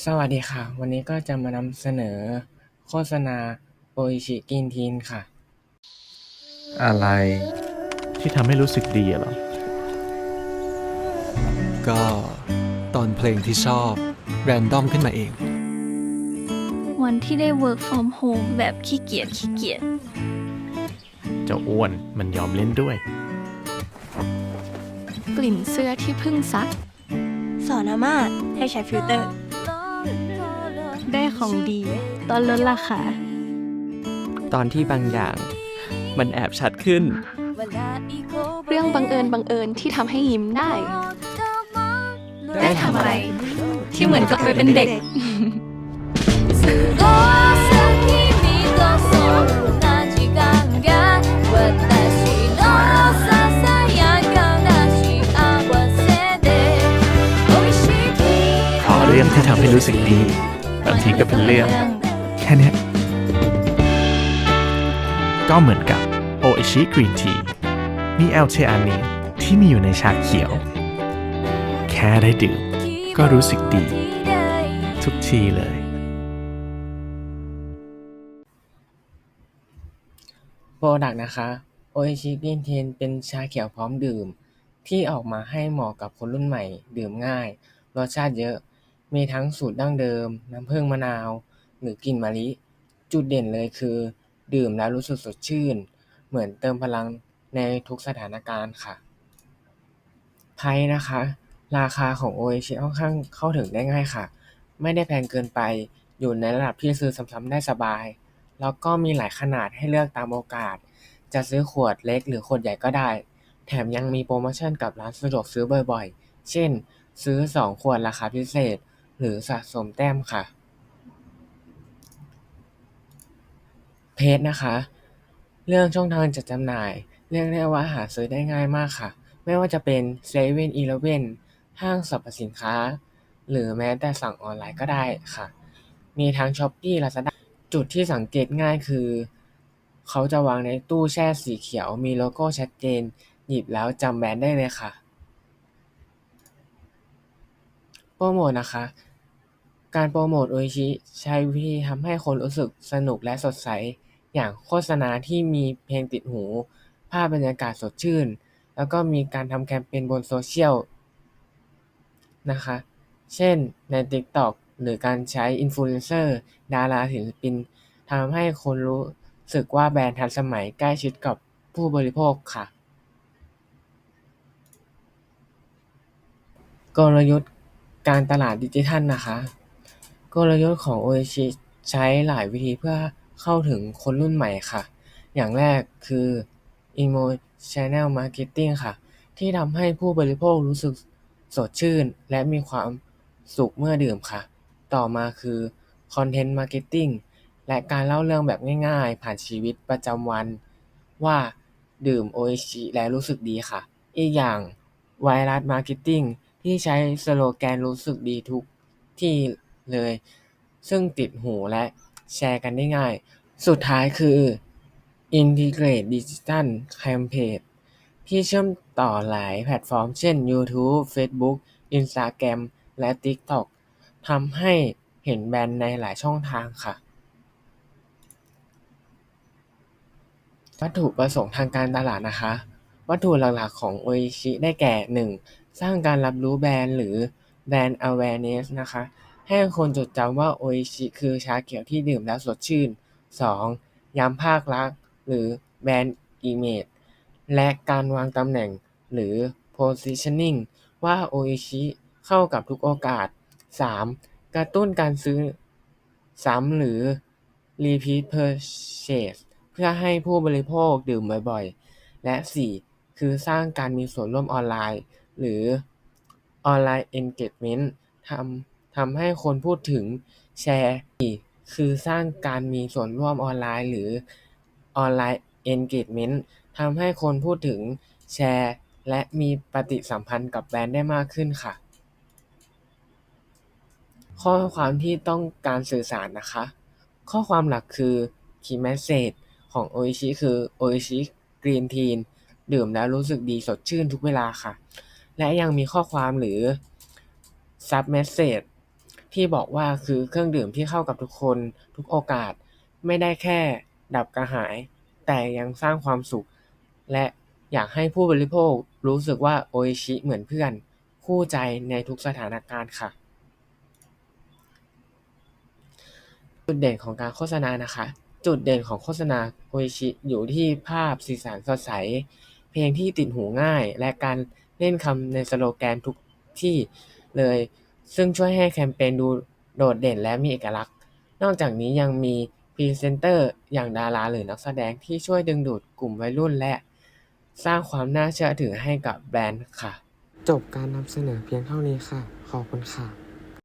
สวัสดีค่ะ วันนี้ก็จะมานำเสนอโฆษณาโออิชิกรีนทีค่ะ อะไร ที่ทำให้รู้สึกดีอะเหรอ ก็ตอนเพลงที่ชอบ แรนดอมขึ้นมาเอง วันที่ได้ work from home แบบขี้เกียจขี้เกียจเจ้าอ้วนมันยอมเล่นด้วย กลิ่นเสื้อที่เพิ่งซัก สอนอาม่าให้ใช้ฟิลเตอร์ ได้ของดี ตอนลดราคา ตอนที่บางอย่าง มันแอบชัดขึ้น เรื่องบังเอิญบังเอิญที่ทำให้ยิ้มได้ ได้ทำอะไร ที่เหมือนกลับไปเป็นเด็ก ขอเรื่องที่ทำให้รู้สึกดีางทีก็เป็นเรื่อง แค่นี้ก็เหมือนกับโออิชิกรีนทีมีแอลเทอานีที่มีอยู่ในชาเขียว แค่ได้ดื่มก็รู้สึกดี ทุกทีเลย โปรดักต์นะคะโออิชิกรีนทีเป็นชาเขียวพร้อมดื่ม ที่ออกมาให้เหมาะกับคนรุ่นใหม่ ดื่มง่าย รสชาติเยอะ มีทั้งสูตรดั้งเดิม น้ำผึ้งมะนาว หรือกลิ่นมะลิ จุดเด่นเลยคือ ดื่มแล้วรู้สึกสดชื่น เหมือนเติมพลังในทุกสถานการณ์ค่ะ ไพรนะคะ ราคาของโออิชิค่อนข้างเข้าถึงได้ง่ายค่ะ ไม่ได้แพงเกินไป อยู่ในระดับที่ซื้อซ้ำๆได้สบาย แล้วก็มีหลายขนาดให้เลือกตามโอกาส จะซื้อขวดเล็กหรือขวดใหญ่ก็ได้ แถมยังมีโปรโมชั่นกับร้านสะดวกซื้อบ่อยๆ เช่น ซื้อ 2 ขวดราคาพิเศษ หรือสะสมแต้มค่ะ เพจนะคะ เรื่องช่องทางจัดจำหน่าย เรียกได้ว่าหาซื้อได้ง่ายมากค่ะ ไม่ว่าจะเป็นเซเว่นอีเลฟเว่นห้างสรรพสินค้า หรือแม้แต่สั่งออนไลน์ก็ได้ค่ะ มีทั้ง Shopee Lazada จุดที่สังเกตง่ายคือ เขาจะวางในตู้แช่สีเขียว มีโลโก้ชัดเจน หยิบแล้วจำแบรนด์ได้เลยค่ะโปรโมทนะคะ การโปรโมทโออิชิใช้วิธีทำให้คนรู้สึกสนุกและสดใส อย่างโฆษณาที่มีเพลงติดหู ภาพบรรยากาศสดชื่น แล้วก็มีการทำแคมเปญบนโซเชียลนะคะ เช่นใน TikTok หรือการใช้อินฟลูเอนเซอร์ดาราศิลปินทำให้คนรู้สึกว่าแบรนด์ทันสมัยใกล้ชิดกับผู้บริโภคค่ะ กลยุทธ์การตลาดดิจิทัลนะคะ กลยุทธ์ของโอ i ชิใช้หลายวิธีเพื่อเข้าถึงคนรุ่นใหม่ค่ะ อย่างแรกคือ Emotional Marketing ค่ะ ที่ทำให้ผู้บริโภครู้สึกสดชื่น และมีความสุขเมื่อดื่มค่ะ ต่อมาคือ Content Marketing และการเล่าเรื่องแบบง่ายๆ ผ่านชีวิตประจำวัน ว่าดื่มโอ i ชิแล้วรู้สึกดีค่ะ อีกอย่าง Virus Marketing ที่ใช้สโลแกนรู้สึกดีทุกที่ เลย ซึ่งติดหูและแชร์กันได้ง่าย สุดท้ายคือ Integrate Digital Campaign ที่เชื่อมต่อหลายแพลตฟอร์ม เช่น YouTube Facebook Instagram และ TikTok ทำให้เห็นแบรนด์ในหลายช่องทางค่ะ วัตถุประสงค์ทางการตลาดนะคะ วัตถุหลักๆของโออิชิได้แก่ 1. สร้างการรับรู้แบรนด์หรือแบรนด์ awareness นะคะ ให้คนจดจำว่าโออิชิคือชาเขียวที่ดื่มแล้วสดชื่น 2. ย้ำภาคลักษณ์หรือแบรนด์ image และการวางตำแหน่งหรือ positioning ว่าโออิชิเข้ากับทุกโอกาส 3. กระตุ้นการซื้อซ้ำหรือ repeat purchase เพื่อให้ผู้บริโภคดื่มบ่อยๆ และ 4. คือสร้างการมีส่วนร่วมออนไลน์ หรือ online engagement ทำ ทำให้คนพูดถึง แชร์คือสร้างการมีส่วนร่วมออนไลน์ หรือ online engagement ทำให้คนพูดถึง แชร์ และมีปฏิสัมพันธ์กับแบรนด์ได้มากขึ้นค่ะ ข้อความที่ต้องการสื่อสารนะคะ ข้อความหลักคือ Key Message ของโออิชิคือโออิชิกรีนทีนดื่มแล้วรู้สึกดีสดชื่นทุกเวลาค่ะ และยังมีข้อความหรือ Sub Message ที่บอกว่าคือเครื่องดื่มที่เข้ากับทุกคน ทุกโอกาส ไม่ได้แค่ดับกระหาย แต่ยังสร้างความสุข และอยากให้ผู้บริโภครู้สึกว่าโออิชิเหมือนเพื่อน คู่ใจในทุกสถานการณ์ค่ะ จุดเด่นของการโฆษณานะคะ จุดเด่นของโฆษณาโออิชิอยู่ที่ภาพสีสันสดใส เพลงที่ติดหูง่าย และการเล่นคำในสโลแกนทุกที่เลย ซึ่งช่วยให้แคมเปญดูโดดเด่นและมีเอกลักษณ์ นอกจากนี้ยังมีพรีเซนเตอร์อย่างดาราหรือนักแสดงที่ช่วยดึงดูดกลุ่มวัยรุ่นและสร้างความน่าเชื่อถือให้กับแบรนด์ค่ะ จบการนำเสนอเพียงเท่านี้ค่ะ ขอบคุณค่ะ